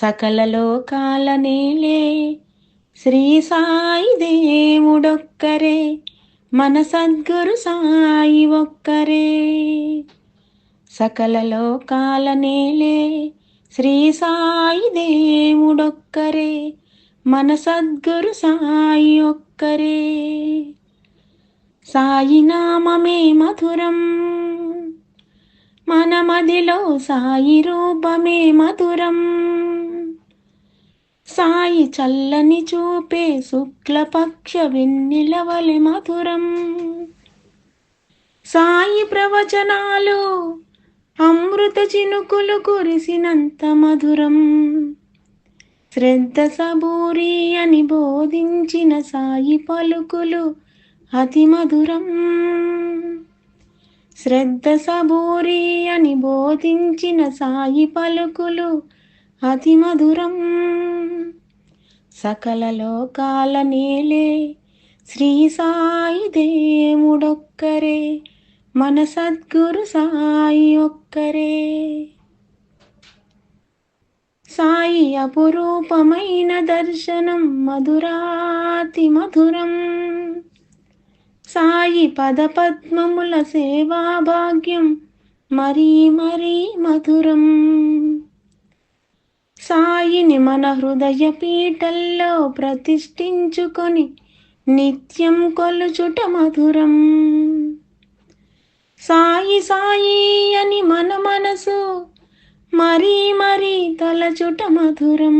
సకల లోకాలనేలే శ్రీ సాయి దేవుడొక్కరే మన సద్గురు సాయి ఒక్కరే. సకల లోకాలనేలే శ్రీ సాయి దేవుడొక్కరే మన సద్గురు సాయి ఒక్కరే. సాయి నామమే మధురం. మనమదిలో సాయి రూపమే మధురం. సాయి చల్లని చూపే శుక్లపక్ష వెన్నెలవలె మధురం. సాయి ప్రవచనాలు అమృత చినుకులు కురిసినంత మధురం. శ్రద్ధ సబూరి అని బోధించిన సాయి పలుకులు అతి మధురం. శ్రద్ధ సబూరి అని బోధించిన సాయి పలుకులు అతి మధురం. సకల లోకాల నేలే శ్రీ సాయి దేవుడొక్కరే మన సద్గురు సాయి ఒక్కరే. సాయి అపురూపమైన దర్శనం మధురాతి మధురం. సాయి పదపద్మముల సేవా భాగ్యం మరీ మరీ మధురం. సాయిని మన హృదయ పీఠల్లో ప్రతిష్ఠించుకొని నిత్యం కొలుచుట మధురం. సాయి సాయి అని మన మనసు మరీ మరీ తలచుట మధురం.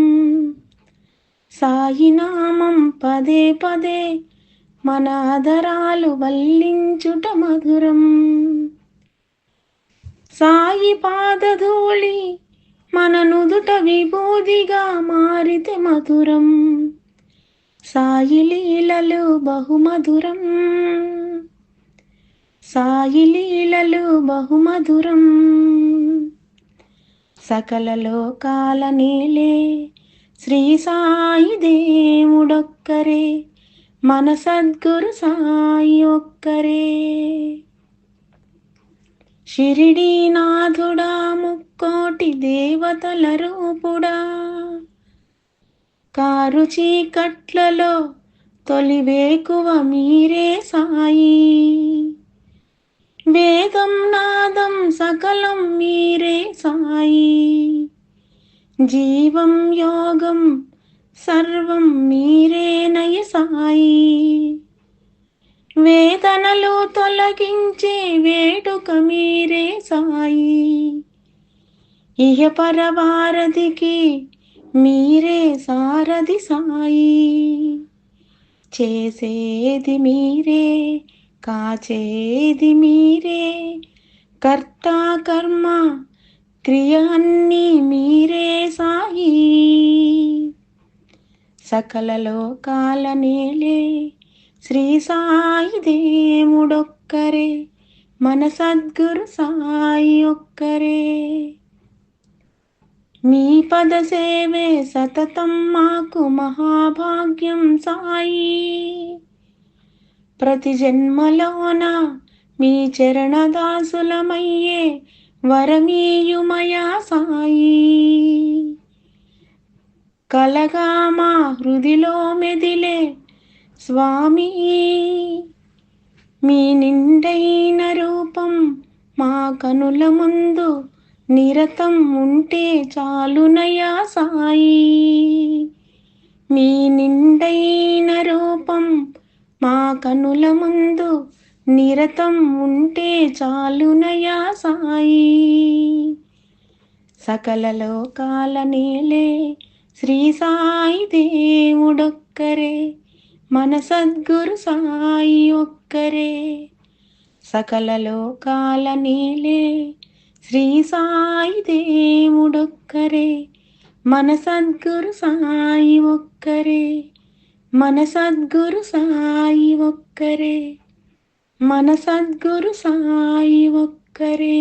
సాయి నామం పదే పదే మన అధరాలు వల్లించుట మధురం. సాయి పాదధూళి మన నుదుట విభూదిగా మారితే మధురం. సాయి లీలలు బహుమధురం. సాయి లీలలు బహుమధురం. సకల లోకాల నీలే శ్రీ సాయి దేవుడొక్కరే. మన సద్గురు సాయి ఒక్కరే షిరిడీనాథుడా ముక్కోటి దేవతల రూపుడా. కారు చీకట్లలో తొలి వేకువ మీరే సాయి. వేదం నాదం సకలం మీరే సాయి. జీవం యోగం సర్వం మీరేనయ సాయి వేదనలు తొలగించే వేడుక మీరే సాయి. ఇహ పరవారధికి మీరే సారథి సాయి. చేసేది మీరే కాచేది మీరే. కర్త కర్మ క్రియ అన్నీ మీరే. సకల లోకాల నీలే. శ్రీ సాయి దేవుడొక్కరే. మన సద్గురు సాయి ఒక్కరే. మీ పద సేవే సతతం మాకు మహాభాగ్యం సాయి. ప్రతి జన్మలోన మీ చరణదాసులమయ్యే వరమీయుమయా సాయి. కలగా మా హృదిలో మెదిలే స్వామి. మీ నిండైన రూపం మా కనుల ముందు నిరతం ఉంటే చాలునయా సాయి. మీ నిండైన రూపం మా కనుల ముందు నిరతం ఉంటే చాలునయా సాయి. సకల లోకాల నేలే శ్రీ సాయి దేవుడొక్కరే మన సద్గురు సాయి ఒక్కరే. సకల లోకాల నీలే శ్రీ సాయి దేవుడొక్కరే మన సద్గురు సాయి ఒక్కరే. మన సద్గురు సాయి ఒక్కరే మన సద్గురు సాయి ఒక్కరే.